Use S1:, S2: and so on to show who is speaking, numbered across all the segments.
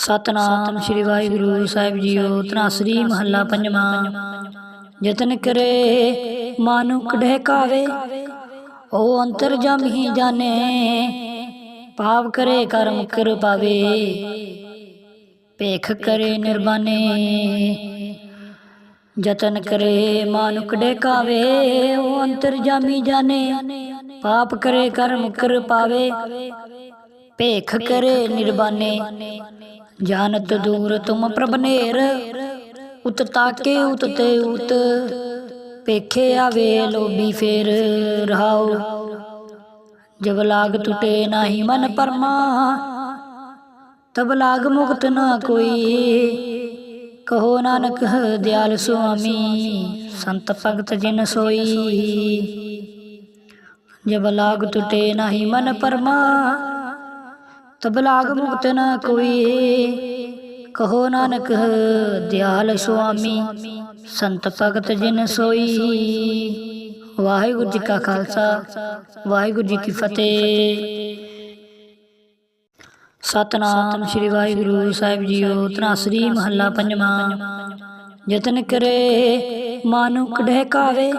S1: ਸਤਨਾਮ ਸ੍ਰੀ ਵਾਹਿਗੁਰੂ ਸਾਹਿਬ ਜੀਓ ਤਨਾਸਰੀ ਮਹੱਲਾ ਪੰਜਵਾਂ। ਯਤਨ ਕਰੇ, ਮਾਨੁ ਕਢੇ ਕਾਵੇ, ਉਹ ਅੰਤਰ ਜਮ ਹੀ ਜਾਣੇ ਪਾਪ ਕਰੇ ਕਰਮ ਕਰ ਪਾਵੇ। ਭੇਖ ਕਰੇ ਨਿਰਬਾਨੇ, ਯਤਨ ਕਰੇ ਮਾਨੁਕ ਕਢੇ ਉਹ ਅੰਤਰ ਜਾਮੀ ਜਾਣੇ, ਪਾਪ ਕਰੇ ਕਰਮ ਕਰ ਪਾਵੇ। ਭੇਖ ਕਰੇ ਨਿਰਬਾਨੇ ਜਾਨਤ ਦੂਰ ਤੁਮ ਪ੍ਰਭ ਨੇਰ, ਉਤ ਤਾਕੇ ਉਤ ਤੇ ਉਤ ਪੇਖੇ ਆਵੇ ਲੋਭੀ ਫੇਰ ਰਹਾਉ। ਜਬ ਲਾਗ ਟੁਟੇ ਨਾਹੀ ਮਨ ਪਰਮਾ, ਤਬ ਲਾਗ ਮੁਕਤ ਨਾ ਕੋਈ। ਕਹੋ ਨਾਨਕ ਦਿਆਲ ਸੁਆਮੀ, ਸੰਤ ਭਗਤ ਜਿਨ ਸੋਈ। ਜਬ ਲਾਗ ਟੁਟੇ ਨਾਹੀ ਮਨ ਪਰਮਾ ਤਬ ਲਾਗ ਮੁਕਤ ਨ ਕੋਈ। ਕਹੋ ਨਾਨਕ ਦਿਆਲ ਸੁਆਮੀ। ਸੰਤ ਭਗਤ ਜਿਨ ਸੋਈ। ਵਾਹਿਗੁਰੂ ਜੀ ਕਾ ਖਾਲਸਾ। ਵਾਹਿਗੁਰੂ ਜੀ ਕੀ ਫਤਿਹ। ਸਤਨਾਮ ਸ੍ਰੀ ਵਾਹਿਗੁਰੂ ਸਾਹਿਬ ਜੀਓ ਤਨਾਸਰੀ ਮਹੱਲਾ ਪੰਜਵਾਂ। ਜਤਨ ਕਰੇ ਮਾਨੁ ਕਢੇ ਕਾਵੇ।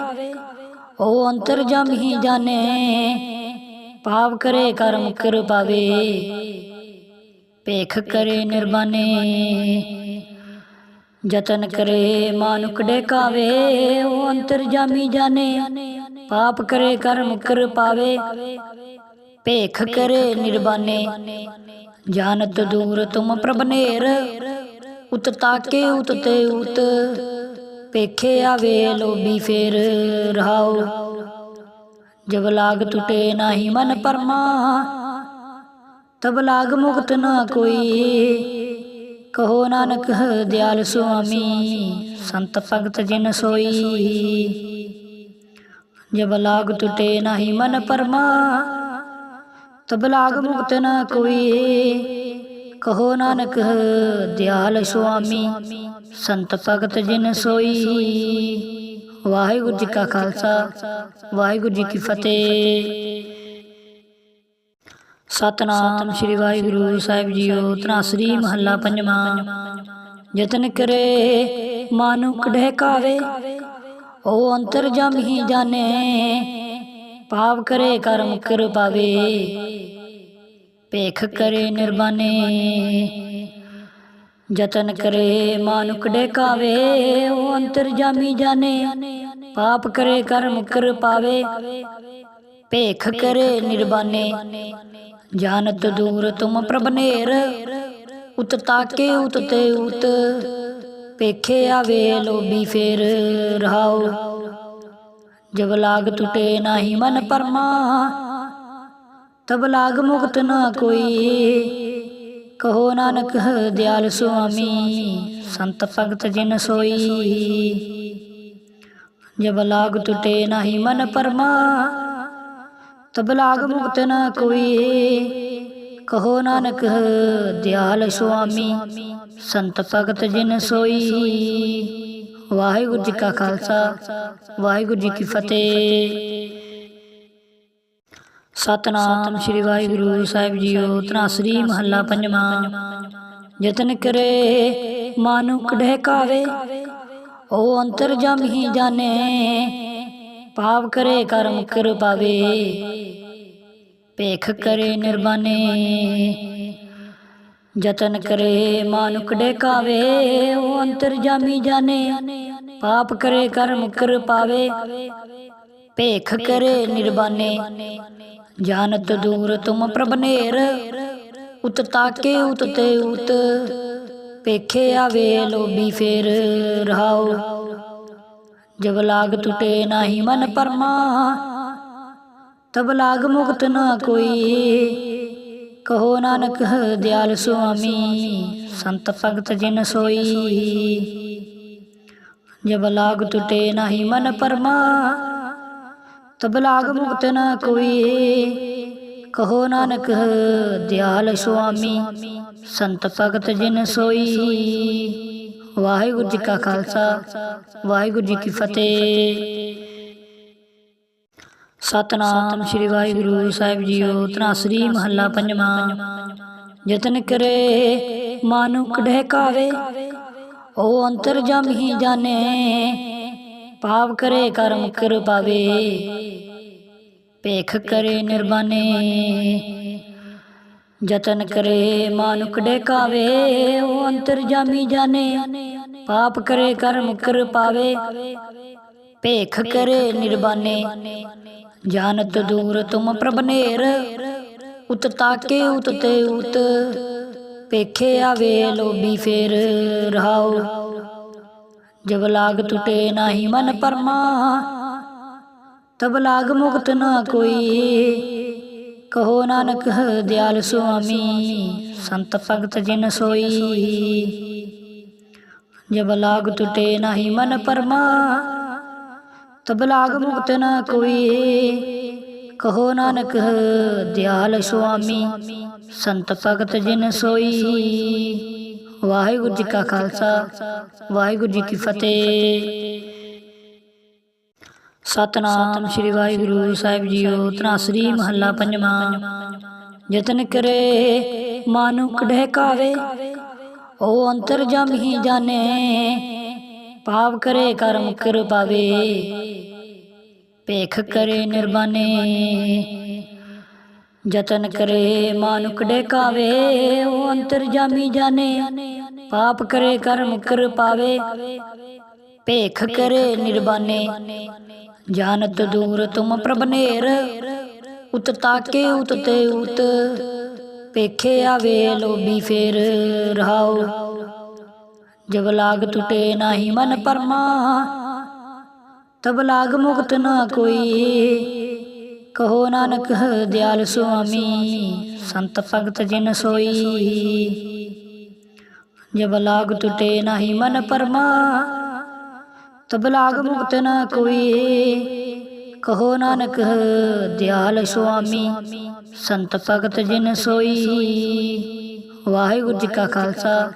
S1: ਉਹ ਅੰਤਰ ਜਮ ਹੀ ਜਾਣੇ। ਪਾਪ ਕਰੇ ਕਰਮ ਕਰ ਪਾਵੇ ਭੇਖ ਕਰੇ ਨਿਰਬਾਨੇ। ਜਤਨ ਕਰੇ ਮਾਨੁਕ ਡੇਕਾਵੇ। ਉਹ ਅੰਤਰ ਜਾਮੀ ਜਾਣੇ। ਪਾਪ ਕਰੇ ਕਰਮ ਕਰ ਪਾਵੇ ਭੇਖ ਕਰੇ ਨਿਰਬਾਨੇ। ਜਾਨਤ ਦੂਰ ਤੁਮ ਪ੍ਰਭ ਨੇਰ। ਉਤ ਤਾਕੇ ਉਤ ਤੇ ਉਤ ਪੇਖੇ ਆਵੇ ਲੋਭੀ ਫੇਰ ਰਹਾਉ ਜਬ ਲਾਗ ਟੁਟੇ ਨਾਹੀ ਮਨ ਪਰਮਾ, ਤਬ ਲਾਗ ਮੁਕਤ ਨਾ ਕੋਈ। ਕਹੋ ਨਾਨਕ, ਦਿਆਲ ਸੁਆਮੀ, ਸੰਤ ਭਗਤ ਜਿਨ ਸੋਈ। ਜਬ ਲਾਗ ਟੁਟੇ ਨਾਹੀ ਮਨ ਪਰਮਾ, ਤਬ ਲਾਗ ਮੁਕਤ ਨਾ ਕੋਈ। ਕਹੋ ਨਾਨਕ, ਦਿਆਲ ਸੁਆਮੀ, ਸੰਤ ਭਗਤ ਜਿਨ ਸੋਈ। ਵਾਹਿਗੁਰੂ ਜੀ ਕਾ ਖਾਲਸਾ, ਵਾਹਿਗੁਰੂ ਜੀ ਕੀ ਫਤਿਹ। ਸਤਨਾਮ ਸ੍ਰੀ ਵਾਹਿਗੁਰੂ ਸਾਹਿਬ ਜੀਓ ਤਨਾਸਰੀ ਮਹੱਲਾ ਪੰਜਵਾਂ। ਯਤਨ ਕਰੇ, ਮਾਨੁ ਕਢੇ ਕਾਵੇ ਉਹ ਅੰਤਰ ਜਮ ਹੀ ਜਾਣੇ ਪਾਪ ਕਰੇ ਕਰਮ ਕਰ ਪਾਵੇ ਭੇਖ ਕਰੇ ਨਿਰਬਾਨੇ ਜਤਨ ਕਰੇ ਮਾਨੁਕ ਡੇਕਾਵੇ, ਉਹ ਅੰਤਰ ਜਾਮੀ ਜਾਣੇ। ਪਾਪ ਕਰੇ, ਕਰਮ ਕਰ ਪਾਵੇ। ਭੇਖ ਕਰੇ, ਨਿਰਬਾਨੇ। ਜਾਨਤ ਦੂਰ, ਤੁਮ ਪ੍ਰਭ ਨੇਰ। ਉਤ ਤਾਕੇ, ਉਤ ਤੇ ਉਤ ਪੇਖੇ ਆਵੇ, ਲੋਭੀ ਫੇਰ। ਰਹਾਉ। ਜਬ ਲਾਗ ਟੁਟੇ ਨਾਹੀ ਮਨ ਪਰਮਾ, ਤਬ ਲਾਗ ਮੁਕਤ ਨਾ ਕੋਈ। ਕਹੋ ਨਾਨਕ ਦਿਆਲ ਸੁਆਮੀ ਸੰਤ ਭਗਤ ਜਿਨ ਸੋਈ। ਜਬ ਲਾਗ ਟੁਟੇ ਨਾਹੀ ਮਨ ਪਰਮਾ ਤਬ ਲਾਗ ਮੁਕਤ ਨਾ ਕੋਈ। ਕਹੋ ਨਾਨਕ ਦਿਆਲ ਸੁਆਮੀ ਸੰਤ ਭਗਤ ਜਿਨ ਸੋਈ। ਵਾਹਿਗੁਰੂ ਜੀ ਕਾ ਖਾਲਸਾ ਵਾਹਿਗੁਰੂ ਜੀ ਕੀ ਫਤਿਹ। ਸਤਨਾਮ ਸ੍ਰੀ ਵਾਹਿਗੁਰੂ ਸਾਹਿਬ ਜੀਓ ਤਨਾਸਰੀ ਮਹੱਲਾ ਪੰਜਵਾਂ। ਜਤਨ ਕਰੇ, ਮਾਨੁ ਕਢੇ ਕਾਵੇ ਉਹ ਅੰਤਰ ਜਮ ਹੀ ਜਾਣੇ ਪਾਪ ਕਰੇ ਕਰਮ ਕਰ ਪਾਵੇ। ਭੇਖ ਕਰੇ ਨਿਰਬਾਨੇ, ਯਤਨ ਕਰੇ ਮਾਨੁਕ ਕਢੇ ਉਹ ਅੰਤਰ ਜਾਮੀ ਜਾਣੇ, ਪਾਪ ਕਰੇ ਕਰਮ ਕਰ ਪਾਵੇ। ਭੇਖ ਕਰੇ ਨਿਰਬਾਨੇ ਜਾਨਤ ਦੂਰ ਤੁਮ ਪ੍ਰਭ ਨੇਰ। ਉਤ ਤਾਕੇ ਉਤ ਤੇ ਉਤ, ਪੇਖੇ ਆਵੇ ਲੋਭੀ ਫੇਰ ਰਹਾਉ। ਜਬ ਲਾਗ ਟੁਟੇ ਨਾਹੀ ਮਨ ਪਰਮਾ, ਤਬ ਲਾਗ ਮੁਕਤ ਨਾ ਕੋਈ। ਕਹੋ ਨਾਨਕ, ਦਿਆਲ ਸੁਆਮੀ, ਸੰਤ ਭਗਤ ਜਿਨ ਸੋਈ। ਜਬ ਲਾਗ ਟੁਟੇ ਨਾਹੀ ਮਨ ਪਰਮਾ ਤਬ ਲਾਗ ਮੁਕਤ ਨਾ ਕੋਈ ਕਹੋ ਨਾਨਕ ਦਿਆਲ ਸੁਆਮੀ ਸੰਤ ਭਗਤ ਜਿਨ ਸੋਈ। ਵਾਹਿਗੁਰੂ ਜੀ ਕਾ ਖਾਲਸਾ ਵਾਹਿਗੁਰੂ ਜੀ ਕੀ ਫਤਿਹ। ਸਤਨਾਮ ਸ੍ਰੀ ਵਾਹਿਗੁਰੂ ਸਾਹਿਬ ਜੀਓ ਤਨਾਸਰੀ ਮਹੱਲਾ ਪੰਜਵਾਂ। ਜਤਨ ਕਰੇ ਮਾਨੁਕ ਢਹਿਕਾਵੇ ਉਹ ਅੰਤਰ ਜਾਮੀ ਜਾਣੇ। ਪਾਪ ਕਰੇ ਕਰਮ ਕਰ ਪਾਵੇ ਭੇਖ ਕਰੇ ਨਿਰਬਾਨੇ। ਜਤਨ ਕਰੇ ਮਾਨੁਕ ਢਹਿਕਾਵੇ ਉਹ ਅੰਤਰ ਜਾਮੀ ਜਾਣੇ ਪਾਪ ਕਰੇ ਕਰਮ ਕਰ ਪਾਵੇ ਭੇਖ ਕਰੇ ਨਿਰਬਾਨੇ। ਜਾਣਤ ਦੂਰ ਤੁਮ ਪ੍ਰਭ ਨੇਰ ਉਤ ਤਾਕੇ ਉਤ ਤੇ ਉਤ ਪੇਖੇ ਆਵੇ ਲੋਭੀ ਫੇਰ। ਰਹਾਉ ਜਬ ਲਾਗ ਟੁਟੇ ਨਾਹੀ ਮਨ ਪਰਮਾ, ਤਬ ਲਾਗ ਮੁਕਤ ਨਾ ਕੋਈ। ਕਹੋ ਨਾਨਕ, ਦਿਆਲ ਸੁਆਮੀ, ਸੰਤ ਭਗਤ ਜਿਨ ਸੋਈ। ਜਬ ਲਾਗ ਟੁਟੇ ਨਾਹੀ ਮਨ ਪਰਮਾ, ਤਬ ਲਾਗ ਮੁਕਤ ਨਾ ਕੋਈ। ਕਹੋ ਨਾਨਕ, ਦਿਆਲ ਸੁਆਮੀ, ਸੰਤ ਭਗਤ ਜਿਨ ਸੋਈ। ਵਾਹਿਗੁਰੂ ਜੀ ਕਾ ਖਾਲਸਾ, ਵਾਹਿਗੁਰੂ ਜੀ ਕੀ ਫਤਿਹ। ਸਤਨਾਮ ਸ੍ਰੀ ਵਾਹਿਗੁਰੂ ਸਾਹਿਬ ਜੀਓ ਤਨਾਸਰੀ ਮਹੱਲਾ ਪੰਜਵਾਂ। ਯਤਨ ਕਰੇ ਮਾਨੁਕ ਢਹਿਕਾਵੇ ਉਹ ਅੰਤਰ ਜਮਹੀ ਜਾਣੇ ਪਾਪ ਕਰੇ ਕਰਮ ਕਰ ਪਾਵੇ ਭੇਖ ਕਰੇ ਨਿਰਬਾਨੇ ਜਤਨ ਕਰੇ ਮਾਨੁਕ ਢੇਕਾਵੇ ਉਹ ਅੰਤਰ ਜਾਮੀ ਜਾਣੇ। ਪਾਪ ਕਰੇ, ਕਰਮ ਕਰ ਪਾਵੇ। ਭੇਖ ਕਰੇ ਨਿਰਬਾਨੇ। ਜਾਣਤ ਦੂਰ ਤੁਮ ਪ੍ਰਭ ਨੇਰ। ਉਤ ਤਾਕੇ, ਉਤ ਤੇ ਉਤ ਪੇਖੇ ਆਵੇ, ਲੋਭੀ ਫੇਰ ਰਹਾਉ। ਜਬ ਲਾਗ ਟੁਟੇ ਨਾਹੀ ਮਨ ਪਰਮਾ, ਤਬ ਲਾਗ ਮੁਕਤ ਨਾ ਕੋਈ। ਕਹੋ ਨਾਨਕ, ਦਿਆਲ ਸੁਆਮੀ, ਸੰਤ ਭਗਤ ਜਿਨ ਸੋਈ। ਜਬ ਲਾਗ ਟੁਟੇ ਨਾਹੀ ਮਨ ਪਰਮਾ, ਤਬ ਲਾਗ ਮੁਕਤ ਨਾ ਕੋਈ। ਕਹੋ ਨਾਨਕ, ਦਿਆਲ ਸੁਆਮੀ, ਸੰਤ ਭਗਤ ਜਿਨ ਸੋਈ। ਵਾਹਿਗੁਰੂ ਜੀ ਕਾ ਖਾਲਸਾ,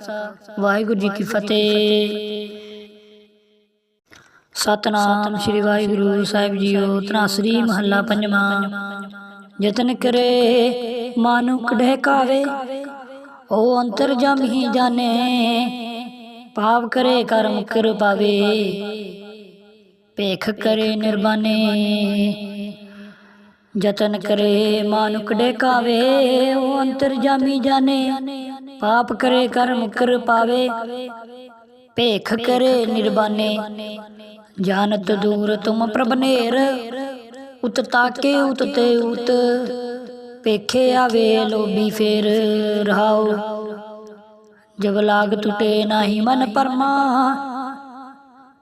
S1: ਵਾਹਿਗੁਰੂ ਜੀ ਕੀ ਫਤਿਹ। ਸਤਨਾਮ ਸ੍ਰੀ ਵਾਹਿਗੁਰੂ ਸਾਹਿਬ ਜੀਓ ਤਨਾਸਰੀ ਮਹੱਲਾ ਪੰਜਵਾਂ। ਯਤਨ ਕਰੇ ਮਾਨੁਕ ਢਹਿਕਾਵੇ ਉਹ ਅੰਤਰ ਜਮਹੀ ਜਾਣੇ। ਪਾਪ ਕਰੇ ਕਰਮ ਕਰ ਪਾਵੇ ਭੇਖ ਕਰੇ ਨਿਰਬਾਨੇ ਜਤਨ ਕਰੇ ਮਾਨੁਕ ਢੇਕਾਵੇ ਉਹ ਅੰਤਰ ਜਾਮੀ ਜਾਣੇ। ਪਾਪ ਕਰੇ ਕਰਮ ਕਰ ਪਾਵੇ ਭੇਖ ਕਰੇ ਨਿਰਬਾਨੇ ਜਾਣਤ ਦੂਰ ਤੁਮ ਪ੍ਰਭ ਨੇਰ। ਉਤ ਤਾਕੇ ਉਤ ਤੇ ਉਤ ਪੇਖੇ ਆਵੇ ਲੋਭੀ ਫੇਰ ਰਹਾਉ ਜਬ ਲਾਗ ਟੁਟੇ ਨਾਹੀ ਮਨ ਪਰਮਾ।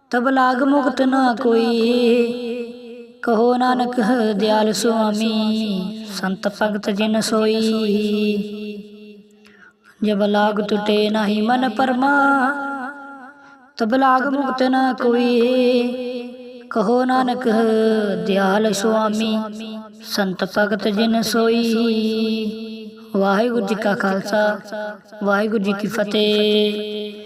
S1: ਤਬ ਲਾਗ ਮੁਕਤ ਨਾ ਕੋਈ। ਕਹੋ ਨਾਨਕ ਦਿਆਲ ਸੁਆਮੀ। ਸੰਤ ਭਗਤ ਜਿਨ ਸੋਈ। ਜਬ ਲਾਗ ਟੁਟੇ ਨਾਹੀ ਮਨ ਪਰਮਾ। ਤਬ ਲਾਗ ਮੁਕਤ ਨਾ ਕੋਈ ਕਹੋ ਨਾਨਕ ਦਿਆਲ ਸੁਆਮੀ ਸੰਤ ਭਗਤ ਜਿਨ ਸੋਈ। ਵਾਹਿਗੁਰੂ ਜੀ ਕਾ ਖਾਲਸਾ ਵਾਹਿਗੁਰੂ ਜੀ ਕੀ ਫਤਿਹ।